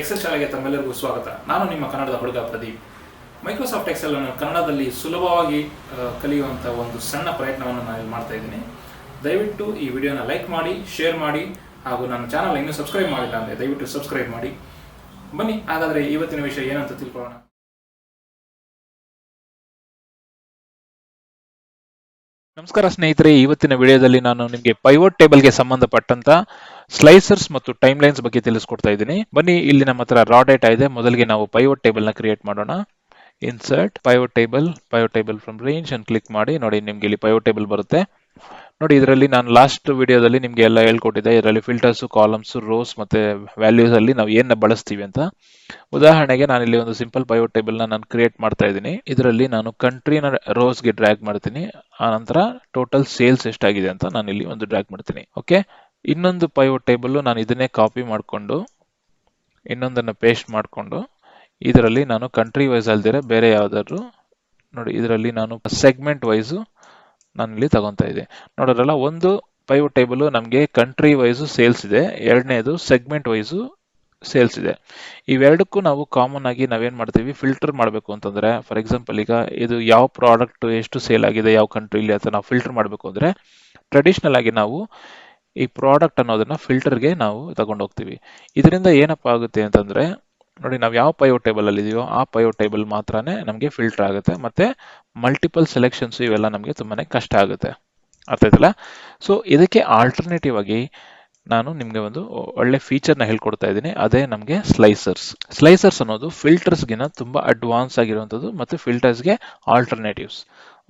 Excel ಶಾಲೆಗೆ ತಮ್ಮೆಲ್ಲರಿಗೂ ಸ್ವಾಗತ. ನಾನು ನಿಮ್ಮ ಕನ್ನಡದ ಹುಡುಗ ಪ್ರದೀಪ್. ಮೈಕ್ರೋಸಾಫ್ಟ್ ಎಕ್ಸೆಲ್ ಅನ್ನು ಕನ್ನಡದಲ್ಲಿ ಸುಲಭವಾಗಿ ಕಲಿಯುವಂಥ ಒಂದು ಸಣ್ಣ ಪ್ರಯತ್ನವನ್ನು ನಾನು ಇಲ್ಲಿ ಮಾಡ್ತಾ ಇದ್ದೀನಿ. ದಯವಿಟ್ಟು ಈ ವಿಡಿಯೋನ ಲೈಕ್ ಮಾಡಿ, ಶೇರ್ ಮಾಡಿ, ಹಾಗೂ ನನ್ನ ಚಾನಲ್ ಇನ್ನೂ ಸಬ್ಸ್ಕ್ರೈಬ್ ಮಾಡಿಲ್ಲ ಅಂದರೆ ದಯವಿಟ್ಟು ಸಬ್ಸ್ಕ್ರೈಬ್ ಮಾಡಿ. ಬನ್ನಿ, ಹಾಗಾದರೆ ಇವತ್ತಿನ ವಿಷಯ ಏನಂತ ತಿಳ್ಕೊಳ್ಳೋಣ. ನಮಸ್ಕಾರ ಸ್ನೇಹಿತರೆ ಇವತ್ತಿನ ವಿಡಿಯೋದಲ್ಲಿ ನಾನು ನಿಮಗೆ ಪೈವೋಟ್ ಟೇಬಲ್ಗೆ ಸಂಬಂಧಪಟ್ಟಂತ ಸ್ಲೈಸರ್ಸ್ ಮತ್ತು ಟೈಮ್ ಲೈನ್ಸ್ ಬಗ್ಗೆ ತಿಳಿಸ್ಕೊಡ್ತಾ ಇದ್ದೀನಿ. ಬನ್ನಿ, ಇಲ್ಲಿ ನಮ್ಮ ಹತ್ರ ರಾ ಡೇಟಾ ಇದೆ. ಮೊದಲಿಗೆ ನಾವು ಪೈವೋಟ್ ಟೇಬಲ್ನ ಕ್ರಿಯೇಟ್ ಮಾಡೋಣ. Insert pivot table pivot table from range ಅಂತ ಕ್ಲಿಕ್ ಮಾಡಿ. ನೋಡಿ, ನಿಮ್ಗೆ ಇಲ್ಲಿ ಪೈವೋಟ್ ಟೇಬಲ್ ಬರುತ್ತೆ. ನೋಡಿ, ಇದರಲ್ಲಿ ನಾನು ಲಾಸ್ಟ್ ವಿಡಿಯೋದಲ್ಲಿ ನಿಮ್ಗೆ ಎಲ್ಲ ಹೇಳ್ಕೊಟ್ಟಿದ್ದೆ. ಇದರಲ್ಲಿ ಫಿಲ್ಟರ್ಸ್ ಕಾಲಮ್ಸ್ ರೋಸ್ ಮತ್ತೆ ವ್ಯಾಲ್ಯೂಸ್ ಅಲ್ಲಿ ನಾವು ಏನ ಬಳಸ್ತೀವಿ ಅಂತ. ಉದಾಹರಣೆಗೆ ನಾನು ಇಲ್ಲಿ ಒಂದು ಸಿಂಪಲ್ ಪೈವೋಟ್ ಟೇಬಲ್ನ ನಾನು ಕ್ರಿಯೇಟ್ ಮಾಡ್ತಾ ಇದ್ದೀನಿ. ಇದರಲ್ಲಿ ನಾನು ಕಂಟ್ರಿನ ರೋಸ್ಗೆ ಡ್ರ್ಯಾಗ್ ಮಾಡ್ತೀನಿ. ಆ ನಂತರ ಟೋಟಲ್ ಸೇಲ್ಸ್ ಎಷ್ಟಾಗಿದೆ ಅಂತ ನಾನು ಇಲ್ಲಿ ಒಂದು ಡ್ರ್ಯಾಗ್ ಮಾಡ್ತೀನಿ. ಓಕೆ ಇನ್ನೊಂದು ಪೈವೋ ಟೇಬಲ್ ನಾನು ಇದನ್ನೇ ಕಾಪಿ ಮಾಡಿಕೊಂಡು, ಇನ್ನೊಂದನ್ನು ಪೇಸ್ಟ್ ಮಾಡಿಕೊಂಡು, ಇದರಲ್ಲಿ ನಾನು ಕಂಟ್ರಿ ವೈಸ್ ಅಲ್ದಿರ ಬೇರೆ ಯಾವ್ದಾದ್ರು, ನೋಡಿ ಇದರಲ್ಲಿ ನಾನು ಸೆಗ್ಮೆಂಟ್ ವೈಸು ನಾನು ಇಲ್ಲಿ ತಗೊಂತಾ ಇದ್ದೆ. ನೋಡೋದ್ರಲ್ಲ ಒಂದು ಪೈವೋ ಟೇಬಲ್ ನಮಗೆ ಕಂಟ್ರಿ ವೈಸು ಸೇಲ್ಸ್ ಇದೆ, ಎರಡನೇದು ಸೆಗ್ಮೆಂಟ್ ವೈಸು ಸೇಲ್ಸ್ ಇದೆ. ಇವೆರಡಕ್ಕೂ ನಾವು ಕಾಮನ್ ಆಗಿ ನಾವೇನು ಮಾಡ್ತೀವಿ ಫಿಲ್ಟರ್ ಮಾಡಬೇಕು ಅಂತಂದ್ರೆ ಫಾರ್ ಎಕ್ಸಾಂಪಲ್ ಈಗ ಇದು ಯಾವ ಪ್ರಾಡಕ್ಟ್ ಎಷ್ಟು ಸೇಲ್ ಆಗಿದೆ, ಯಾವ ಕಂಟ್ರಿಲಿ ಅಂತ ನಾವು ಫಿಲ್ಟರ್ ಮಾಡಬೇಕು ಅಂದ್ರೆ ಟ್ರೆಡಿಷನಲ್ ಆಗಿ ನಾವು ಈ ಪ್ರಾಡಕ್ಟ್ ಅನ್ನೋದನ್ನ ಫಿಲ್ಟರ್ಗೆ ನಾವು ತಗೊಂಡೋಗ್ತೀವಿ. ಇದರಿಂದ ಏನಪ್ಪ ಆಗುತ್ತೆ ಅಂತಂದ್ರೆ, ನೋಡಿ ನಾವು ಯಾವ ಪಯೋ ಟೇಬಲ್ ಅಲ್ಲಿ ಇದೆಯೋ ಆ ಪಯೋ ಟೇಬಲ್ ಮಾತ್ರನೇ ನಮಗೆ ಫಿಲ್ಟರ್ ಆಗುತ್ತೆ ಮತ್ತೆ ಮಲ್ಟಿಪಲ್ ಸೆಲೆಕ್ಷನ್ಸ್ ಇವೆಲ್ಲ ನಮಗೆ ತುಂಬಾನೇ ಕಷ್ಟ ಆಗುತ್ತೆ. ಅರ್ಥ ಆಯ್ತಲ್ಲ ಸೊ ಇದಕ್ಕೆ ಆಲ್ಟರ್ನೇಟಿವ್ ಆಗಿ ನಾನು ನಿಮಗೆ ಒಂದು ಒಳ್ಳೆ ಫೀಚರ್ನ ಹೇಳ್ಕೊಡ್ತಾ ಇದ್ದೀನಿ. ಅದೇ ನಮಗೆ ಸ್ಲೈಸರ್ಸ್ ಸ್ಲೈಸರ್ಸ್ ಅನ್ನೋದು ಫಿಲ್ಟರ್ಸ್ಗಿನ ತುಂಬ ಅಡ್ವಾನ್ಸ್ ಆಗಿರುವಂಥದ್ದು ಮತ್ತು ಫಿಲ್ಟರ್ಸ್ಗೆ ಆಲ್ಟರ್ನೇಟಿವ್ಸ್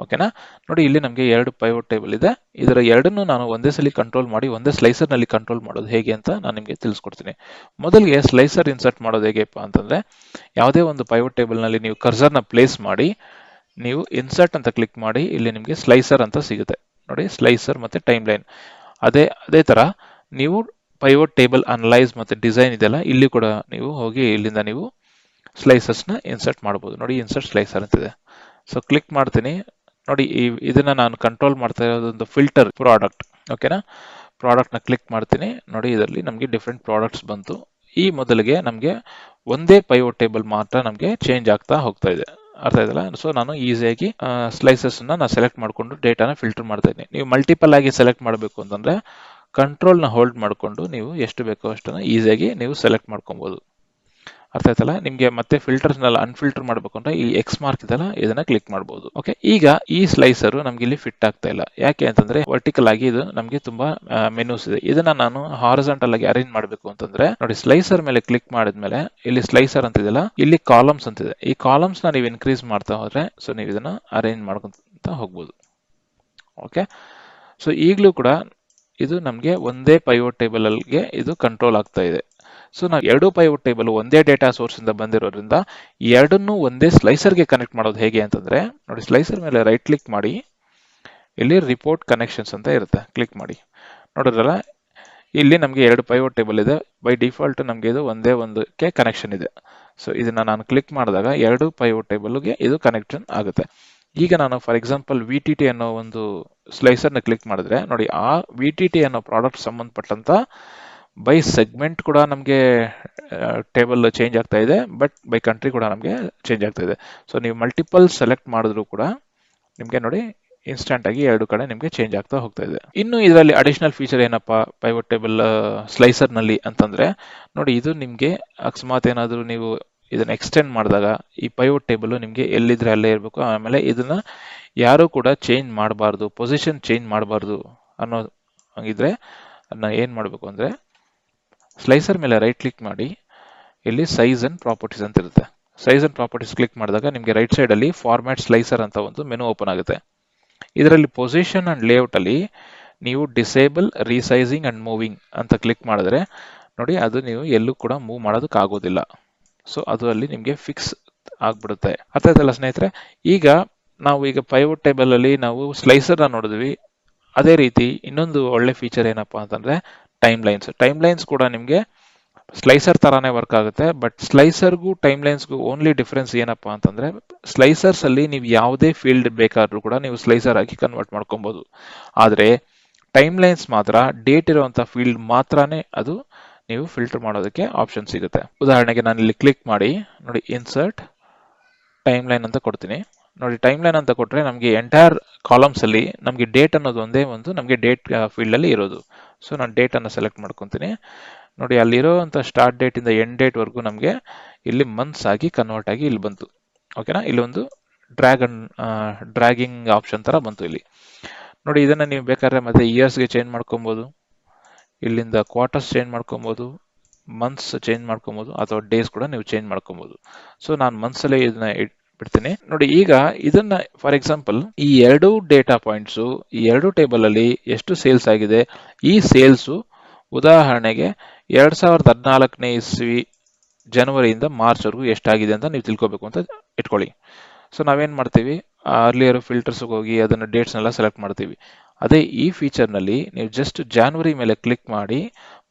ಓಕೆನಾ ನೋಡಿ, ಇಲ್ಲಿ ನಮಗೆ ಎರಡು ಪೈವೋಟ್ ಟೇಬಲ್ ಇದೆ. ಇದರ ಎರಡನ್ನು ನಾನು ಒಂದೇ ಸಲ ಕಂಟ್ರೋಲ್ ಮಾಡಿ, ಒಂದೇ ಸ್ಲೈಸರ್ನಲ್ಲಿ ಕಂಟ್ರೋಲ್ ಮಾಡೋದು ಹೇಗೆ ಅಂತ ನಾನು ನಿಮಗೆ ತಿಳಿಸ್ಕೊಡ್ತೀನಿ. ಮೊದಲಿಗೆ ಸ್ಲೈಸರ್ ಇನ್ಸರ್ಟ್ ಮಾಡೋದು ಹೇಗೆಪ್ಪ ಅಂತಂದರೆ, ಯಾವುದೇ ಒಂದು ಪೈವೋಟ್ ಟೇಬಲ್ನಲ್ಲಿ ನೀವು ಕರ್ಸರ್ನ ಪ್ಲೇಸ್ ಮಾಡಿ, ನೀವು ಇನ್ಸರ್ಟ್ ಅಂತ ಕ್ಲಿಕ್ ಮಾಡಿ, ಇಲ್ಲಿ ನಿಮಗೆ ಸ್ಲೈಸರ್ ಅಂತ ಸಿಗುತ್ತೆ. ನೋಡಿ ಸ್ಲೈಸರ್ ಮತ್ತು ಟೈಮ್ ಲೈನ್ ಅದೇ ಅದೇ ತರ ನೀವು ಪೈವೋಟ್ ಟೇಬಲ್ ಅನಲೈಸ್ ಮತ್ತು ಡಿಸೈನ್ ಇದೆಲ್ಲ ಇಲ್ಲಿ ಕೂಡ ನೀವು ಹೋಗಿ ಇಲ್ಲಿಂದ ನೀವು ಸ್ಲೈಸಸ್ನ ಇನ್ಸರ್ಟ್ ಮಾಡ್ಬೋದು. ನೋಡಿ ಇನ್ಸರ್ಟ್ ಸ್ಲೈಸರ್ ಅಂತಿದೆ. ಸೊ ಕ್ಲಿಕ್ ಮಾಡ್ತೀನಿ. ನೋಡಿ ಈ ಇದನ್ನ ನಾನು ಕಂಟ್ರೋಲ್ ಮಾಡ್ತಾ ಇರೋದೊಂದು ಫಿಲ್ಟರ್ ಪ್ರಾಡಕ್ಟ್ ಓಕೆನಾ ಪ್ರಾಡಕ್ಟ್ನ ಕ್ಲಿಕ್ ಮಾಡ್ತೀನಿ. ನೋಡಿ ಇದರಲ್ಲಿ ನಮಗೆ ಡಿಫ್ರೆಂಟ್ ಪ್ರಾಡಕ್ಟ್ಸ್ ಬಂತು. ಈ ಮೊದಲಿಗೆ ನಮಗೆ ಒಂದೇ ಪೈವೋಟ್ ಟೇಬಲ್ ಮಾತ್ರ ನಮಗೆ ಚೇಂಜ್ ಆಗ್ತಾ ಹೋಗ್ತಾ ಇದೆ. ಅರ್ಥ ಆಯ್ತಲ್ಲ? ಸೊ ನಾನು ಈಸಿಯಾಗಿ ಸ್ಲೈಸಸ್ನ ನಾನು ಸೆಲೆಕ್ಟ್ ಮಾಡಿಕೊಂಡು ಡೇಟಾನ ಫಿಲ್ಟರ್ ಮಾಡ್ತಾ ಇದ್ದೀನಿ. ನೀವು ಮಲ್ಟಿಪಲ್ ಆಗಿ ಸೆಲೆಕ್ಟ್ ಮಾಡಬೇಕು ಅಂತಂದ್ರೆ ಕಂಟ್ರೋಲ್ನ ಹೋಲ್ಡ್ ಮಾಡಿಕೊಂಡು ನೀವು ಎಷ್ಟು ಬೇಕೋ ಅಷ್ಟನ್ನು ಈಸಿಯಾಗಿ ನೀವು ಸೆಲೆಕ್ಟ್ ಮಾಡ್ಕೊಬಹುದು ಅರ್ಥ ಆಯ್ತಲ್ಲ? ನಿಮಗೆ ಮತ್ತೆ ಫಿಲ್ಟರ್ಸ್ ನೆಲ್ಲ ಅನ್ಫಿಲ್ಟರ್ ಮಾಡಬೇಕು ಅಂದ್ರೆ ಈ ಎಕ್ಸ್ ಮಾರ್ಕ್ ಇದೆಲ್ಲ ಇದನ್ನ ಕ್ಲಿಕ್ ಮಾಡಬಹುದು ಓಕೆ ಈಗ ಈ ಸ್ಲೈಸರ್ ನಮ್ಗೆ ಇಲ್ಲಿ ಫಿಟ್ ಆಗ್ತಾ ಇಲ್ಲ. ಯಾಕೆ ಅಂತಂದ್ರೆ ವರ್ಟಿಕಲ್ ಆಗಿ ಇದು ನಮಗೆ ತುಂಬಾ ಮೆನೂಸ್ ಇದೆ. ಇದನ್ನ ನಾನು ಹಾರಿಸೆಂಟಲ್ ಆಗಿ ಅರೇಂಜ್ ಮಾಡಬೇಕು ಅಂತಂದ್ರೆ ನೋಡಿ ಸ್ಲೈಸರ್ ಮೇಲೆ ಕ್ಲಿಕ್ ಮಾಡಿದ್ಮೇಲೆ ಇಲ್ಲಿ ಸ್ಲೈಸರ್ ಅಂತಿದೆಯಲ್ಲ ಇಲ್ಲಿ ಕಾಲಮ್ಸ್ ಅಂತಿದೆ ಈ ಕಾಲಮ್ಸ್ನ ನೀವು ಇನ್ಕ್ರೀಸ್ ಮಾಡ್ತಾ ಹೋದ್ರೆ ಸೊ ನೀವು ಇದನ್ನ ಅರೇಂಜ್ ಮಾಡ್ಕೊಂತ ಹೋಗ್ಬೋದು. ಓಕೆ ಸೊ ಈಗಲೂ ಕೂಡ ಇದು ನಮಗೆ ಒಂದೇ ಪೈವೋ ಟೇಬಲ್ ಅಲ್ಲಿಗೆ ಇದು ಕಂಟ್ರೋಲ್ ಆಗ್ತಾ ಇದೆ. ಸೊ ನಾವು ಎರಡು ಪೈವೋ ಟೇಬಲ್ ಒಂದೇ ಡೇಟಾ ಸೋರ್ಸ್ ಇಂದ ಬಂದಿರೋದ್ರಿಂದ ಎರಡನ್ನೂ ಒಂದೇ ಸ್ಲೈಸರ್ಗೆ ಕನೆಕ್ಟ್ ಮಾಡೋದು ಹೇಗೆ ಅಂತಂದ್ರೆ, ನೋಡಿ ಸ್ಲೈಸರ್ ಮೇಲೆ ರೈಟ್ ಕ್ಲಿಕ್ ಮಾಡಿ, ಇಲ್ಲಿ ರಿಪೋರ್ಟ್ ಕನೆಕ್ಷನ್ಸ್ ಅಂತ ಇರುತ್ತೆ. ಕ್ಲಿಕ್ ಮಾಡಿ. ನೋಡಿದ್ರಲ್ಲ, ಇಲ್ಲಿ ನಮಗೆ ಎರಡು ಪೈವೋ ಟೇಬಲ್ ಇದೆ. ಬೈ ಡಿಫಾಲ್ಟ್ ನಮಗೆ ಇದು ಒಂದೇ ಒಂದಕ್ಕೆ ಕನೆಕ್ಷನ್ ಇದೆ. ಸೊ ಇದನ್ನ ನಾನು ಕ್ಲಿಕ್ ಮಾಡಿದಾಗ ಎರಡು ಪೈವೋಟ್ ಟೇಬಲ್ಗೆ ಇದು ಕನೆಕ್ಷನ್ ಆಗುತ್ತೆ. ಈಗ ನಾನು for example V T T ಅನ್ನೋ ಒಂದು ಸ್ಲೈಸರ್ನ ಕ್ಲಿಕ್ ಮಾಡಿದ್ರೆ ನೋಡಿ ಆ ವಿ ಟಿ ಟಿ ಅನ್ನೋ ಪ್ರಾಡಕ್ಟ್ ಸಂಬಂಧಪಟ್ಟಂತ ಬೈ ಸೆಗ್ಮೆಂಟ್ ಕೂಡ ನಮಗೆ ಟೇಬಲ್ ಚೇಂಜ್ ಆಗ್ತಾ ಇದೆ ಬಟ್ ಬೈ ಕಂಟ್ರಿ ಕೂಡ ನಮಗೆ ಚೇಂಜ್ ಆಗ್ತಾ ಇದೆ. ಸೊ ನೀವು ಮಲ್ಟಿಪಲ್ ಸೆಲೆಕ್ಟ್ ಮಾಡಿದ್ರು ಕೂಡ ನಿಮಗೆ ನೋಡಿ ಇನ್ಸ್ಟಂಟ್ ಆಗಿ ಎರಡು ಕಡೆ ನಿಮಗೆ ಚೇಂಜ್ ಆಗ್ತಾ ಹೋಗ್ತಾ ಇದೆ. ಇನ್ನು ಇದರಲ್ಲಿ ಅಡಿಷನಲ್ ಫೀಚರ್ ಏನಪ್ಪ? ಪೈವೋಟ್ ಟೇಬಲ್ ಸ್ಲೈಸರ್ನಲ್ಲಿ ಅಂತಂದ್ರೆ ನೋಡಿ ಇದು ನಿಮಗೆ ಅಕಸ್ಮಾತ್ ಏನಾದರೂ ನೀವು ಇದನ್ನ ಎಕ್ಸ್ಟೆಂಡ್ ಮಾಡಿದಾಗ ಈ ಪೈವೋಟ್ ಟೇಬಲ್ ನಿಮಗೆ ಎಲ್ಲಿದ್ರೆ ಅಲ್ಲೇ ಇರಬೇಕು, ಆಮೇಲೆ ಇದನ್ನ ಯಾರು ಕೂಡ ಚೇಂಜ್ ಮಾಡಬಾರ್ದು ಪೊಸಿಷನ್ ಚೇಂಜ್ ಮಾಡಬಾರ್ದು ಅನ್ನೋ ಹಂಗಿದ್ರೆ ಅದನ್ನ ಏನ್ ಮಾಡಬೇಕು ಅಂದ್ರೆ ಸ್ಲೈಸರ್ ಮೇಲೆ ರೈಟ್ ಕ್ಲಿಕ್ ಮಾಡಿ, ಇಲ್ಲಿ ಸೈಜ್ ಅಂಡ್ ಪ್ರಾಪರ್ಟೀಸ್ ಅಂತ ಇರುತ್ತೆ. ಸೈಜ್ ಅಂಡ್ ಪ್ರಾಪರ್ಟೀಸ್ ಕ್ಲಿಕ್ ಮಾಡಿದಾಗ ನಿಮಗೆ ರೈಟ್ ಸೈಡ್ ಅಲ್ಲಿ ಫಾರ್ಮ್ಯಾಟ್ ಸ್ಲೈಸರ್ ಅಂತ ಒಂದು ಮೆನು ಓಪನ್ ಆಗುತ್ತೆ. ಇದರಲ್ಲಿ ಪೊಸಿಷನ್ ಅಂಡ್ ಲೇಔಟ್ ಅಲ್ಲಿ ನೀವು ಡಿಸೇಬಲ್ ರೀಸೈಸಿಂಗ್ ಅಂಡ್ ಮೂವಿಂಗ್ ಅಂತ ಕ್ಲಿಕ್ ಮಾಡಿದ್ರೆ ನೋಡಿ ಅದು ನೀವು ಎಲ್ಲೂ ಕೂಡ ಮೂವ್ ಮಾಡೋದಕ್ಕೆ ಆಗೋದಿಲ್ಲ. ಸೊ ಅದು ಅಲ್ಲಿ ನಿಮಗೆ ಫಿಕ್ಸ್ ಆಗ್ಬಿಡುತ್ತೆ. ಅರ್ಥ ಆಯ್ತಲ್ಲ ಸ್ನೇಹಿತರೆ, ಈಗ ನಾವು ಈಗ ಪೈವೋಟ್ ಟೇಬಲ್ ಅಲ್ಲಿ ನಾವು ಸ್ಲೈಸರ್ ನೋಡಿದ್ವಿ. ಅದೇ ರೀತಿ ಇನ್ನೊಂದು ಒಳ್ಳೆ ಫೀಚರ್ ಏನಪ್ಪಾ ಅಂತಂದ್ರೆ ಟೈಮ್ ಲೈನ್ಸ್ ಟೈಮ್ ಲೈನ್ಸ್ ಕೂಡ ನಿಮಗೆ ಸ್ಲೈಸರ್ ತರಾನೇ ವರ್ಕ್ ಆಗುತ್ತೆ. ಬಟ್ ಸ್ಲೈಸರ್ಗೂ ಟೈಮ್ ಲೈನ್ಸ್ಗೂ ಓನ್ಲಿ ಡಿಫ್ರೆನ್ಸ್ ಏನಪ್ಪಾ ಅಂತಂದ್ರೆ ಸ್ಲೈಸರ್ಸ್ ಅಲ್ಲಿ ನೀವು ಯಾವುದೇ ಫೀಲ್ಡ್ ಬೇಕಾದ್ರೂ ಕೂಡ ನೀವು ಸ್ಲೈಸರ್ ಆಗಿ ಕನ್ವರ್ಟ್ ಮಾಡ್ಕೊಬಹುದು ಆದ್ರೆ ಟೈಮ್ ಲೈನ್ಸ್ ಮಾತ್ರ ಡೇಟ್ ಇರುವಂತ ಫೀಲ್ಡ್ ಮಾತ್ರನೇ ಅದು ನೀವು ಫಿಲ್ಟರ್ ಮಾಡೋದಕ್ಕೆ ಆಪ್ಷನ್ ಸಿಗುತ್ತೆ. ಉದಾಹರಣೆಗೆ ನಾನು ಇಲ್ಲಿ ಕ್ಲಿಕ್ ಮಾಡಿ, ನೋಡಿ ಇನ್ಸರ್ಟ್ ಟೈಮ್ ಲೈನ್ ಅಂತ ಕೊಡ್ತೀನಿ. ನೋಡಿ ಟೈಮ್ ಲೈನ್ ಅಂತ ಕೊಟ್ಟರೆ ನಮಗೆ ಎಂಟೈರ್ ಕಾಲಮ್ಸ್ ಅಲ್ಲಿ ನಮಗೆ ಡೇಟ್ ಅನ್ನೋದು ಒಂದೇ ಒಂದು, ನಮಗೆ ಡೇಟ್ ಫೀಲ್ಡ್ ಅಲ್ಲಿ ಇರೋದು. ಸೊ ನಾನು ಡೇಟ್ ಅನ್ನು ಸೆಲೆಕ್ಟ್ ಮಾಡ್ಕೊತೀನಿ. ನೋಡಿ ಅಲ್ಲಿರೋಂಥ ಸ್ಟಾರ್ಟ್ ಡೇಟ್ ಇಂದ ಎಂಡ್ ಡೇಟ್ ವರೆಗೂ ನಮಗೆ ಇಲ್ಲಿ ಮಂತ್ಸ್ ಆಗಿ ಕನ್ವರ್ಟ್ ಆಗಿ ಇಲ್ಲಿ ಬಂತು. ಓಕೆನಾ ಇಲ್ಲಿ ಒಂದು ಡ್ರ್ಯಾಗನ್ ಡ್ರ್ಯಾಗಿಂಗ್ ಆಪ್ಷನ್ ತರ ಬಂತು ಇಲ್ಲಿ. ನೋಡಿ, ಇದನ್ನ ನೀವು ಬೇಕಾದ್ರೆ ಮತ್ತೆ ಇಯರ್ಸ್ಗೆ ಚೇಂಜ್ ಮಾಡ್ಕೊಬೋದು. ಇಲ್ಲಿಂದ ಕ್ವಾರ್ಟರ್ಸ್ ಚೇಂಜ್ ಮಾಡ್ಕೊಬೋದು. ಮಂತ್ಸ್ ಚೇಂಜ್ ಮಾಡ್ಕೊಬೋದು. ಅಥವಾ ಡೇಸ್ ಕೂಡ ನೀವು ಚೇಂಜ್ ಮಾಡ್ಕೊಬೋದು. ಸೊ ನಾನು ಮಂತ್ಸಲ್ಲೇ ಇದನ್ನ ಬಿಡ್ತೀನಿ. ನೋಡಿ, ಈಗ ಇದನ್ನ ಫಾರ್ ಎಕ್ಸಾಂಪಲ್ ಈ ಎರಡು ಡೇಟಾ ಪಾಯಿಂಟ್ಸು ಈ ಎರಡು ಟೇಬಲ್ ಅಲ್ಲಿ ಎಷ್ಟು ಸೇಲ್ಸ್ ಆಗಿದೆ? ಈ ಸೇಲ್ಸು ಉದಾಹರಣೆಗೆ ಎರಡ್ ಸಾವಿರದ ಹದಿನಾಲ್ಕನೇ ಇಸ್ವಿ ಜನವರಿಯಿಂದ ಮಾರ್ಚ್ ವರೆಗೂ ಎಷ್ಟಾಗಿದೆ ಅಂತ ನೀವು ತಿಳ್ಕೊಬೇಕು ಅಂತ ಇಟ್ಕೊಳ್ಳಿ. ಸೊ ನಾವೇನ್ ಮಾಡ್ತೀವಿ? ಅರ್ಲಿಯರ್ ಫಿಲ್ಟರ್ಸ್ ಹೋಗಿ ಅದನ್ನ ಡೇಟ್ಸ್ನೆಲ್ಲ ಸೆಲೆಕ್ಟ್ ಮಾಡ್ತೀವಿ. ಅದೇ ಈ ಫೀಚರ್ನಲ್ಲಿ ನೀವು ಜಸ್ಟ್ ಜಾನ್ವರಿ ಮೇಲೆ ಕ್ಲಿಕ್ ಮಾಡಿ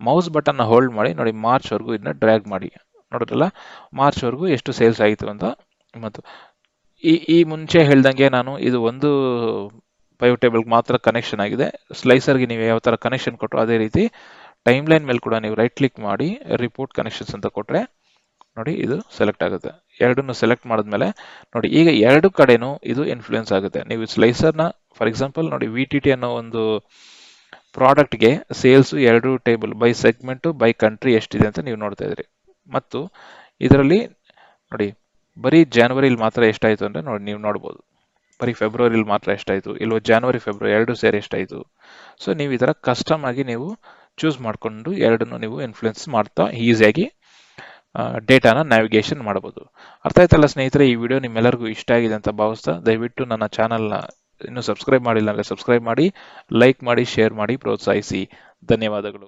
ಮೌಸ್ ಬಟನ್ ಹೋಲ್ಡ್ ಮಾಡಿ, ನೋಡಿ ಮಾರ್ಚ್ ವರೆಗೂ ಇದನ್ನ ಡ್ರ್ಯಾಗ್ ಮಾಡಿ. ನೋಡಿದ್ರಲ್ಲ? ಮಾರ್ಚ್ ವರೆಗೂ ಎಷ್ಟು ಸೇಲ್ಸ್ ಆಯಿತು ಅಂತ ಮತ್ತು ಈ ಈ ಮುಂಚೆ ಹೇಳ್ದಂಗೆ ನಾನು ಇದು ಒಂದು ಪೈವ್ ಮಾತ್ರ ಕನೆಕ್ಷನ್ ಆಗಿದೆ. ಸ್ಲೈಸರ್ಗೆ ನೀವು ಯಾವ ಥರ ಕನೆಕ್ಷನ್ ಕೊಟ್ಟರು ಅದೇ ರೀತಿ ಟೈಮ್ ಲೈನ್ ಮೇಲೆ ಕೂಡ ನೀವು ರೈಟ್ ಕ್ಲಿಕ್ ಮಾಡಿ ರಿಪೋರ್ಟ್ ಕನೆಕ್ಷನ್ಸ್ ಅಂತ ಕೊಟ್ಟರೆ ನೋಡಿ ಇದು ಸೆಲೆಕ್ಟ್ ಆಗುತ್ತೆ. ಎರಡನ್ನು ಸೆಲೆಕ್ಟ್ ಮಾಡಿದ್ಮೇಲೆ ನೋಡಿ ಈಗ ಎರಡು ಕಡೆನೂ ಇದು ಇನ್ಫ್ಲೂಯೆನ್ಸ್ ಆಗುತ್ತೆ. ನೀವು ಸ್ಲೈಸರ್ನ ಫಾರ್ ಎಕ್ಸಾಂಪಲ್ ನೋಡಿ ವಿ ಟಿ ಟಿ ಅನ್ನೋ ಒಂದು ಪ್ರಾಡಕ್ಟ್ಗೆ ಸೇಲ್ಸ್ ಎರಡು table by segment by country ಎಷ್ಟಿದೆ ಅಂತ ನೀವು ನೋಡ್ತಾ ಇದ್ರಿ ಮತ್ತು ಇದರಲ್ಲಿ ನೋಡಿ ಬರೀ ಜಾನ್ವರಿಲಿ ಮಾತ್ರ ಎಷ್ಟಾಯಿತು ಅಂದರೆ ನೋಡಿ ನೀವು ನೋಡ್ಬೋದು. ಬರೀ ಫೆಬ್ರವರಿಲಿ ಮಾತ್ರ ಎಷ್ಟಾಯಿತು ಇಲ್ಲೋ ಜಾನ್ವರಿ ಫೆಬ್ರವರಿ ಎರಡು ಸೇರಿ ಎಷ್ಟಾಯಿತು. ಸೊ ನೀವು ಈ ಥರ ಕಸ್ಟಮ್ ಆಗಿ ನೀವು ಚೂಸ್ ಮಾಡಿಕೊಂಡು ಎರಡನ್ನು ನೀವು ಇನ್ಫ್ಲುಯೆನ್ಸ್ ಮಾಡ್ತಾ ಈಸಿಯಾಗಿ ಡೇಟಾನ ನ್ಯಾವಿಗೇಷನ್ ಮಾಡ್ಬೋದು. ಅರ್ಥ ಆಯ್ತಲ್ಲ ಸ್ನೇಹಿತರೆ, ಈ ವಿಡಿಯೋ ನಿಮ್ಮೆಲ್ಲರಿಗೂ ಇಷ್ಟ ಆಗಿದೆ ಅಂತ ಭಾವಿಸ್ತಾ ದಯವಿಟ್ಟು ನನ್ನ ಚಾನಲ್ನ ಇನ್ನೂ ಸಬ್ಸ್ಕ್ರೈಬ್ ಮಾಡಿಲ್ಲ ಅಂದರೆ ಸಬ್ಸ್ಕ್ರೈಬ್ ಮಾಡಿ ಲೈಕ್ ಮಾಡಿ ಶೇರ್ ಮಾಡಿ, ಪ್ರೋತ್ಸಾಹಿಸಿ. ಧನ್ಯವಾದಗಳು.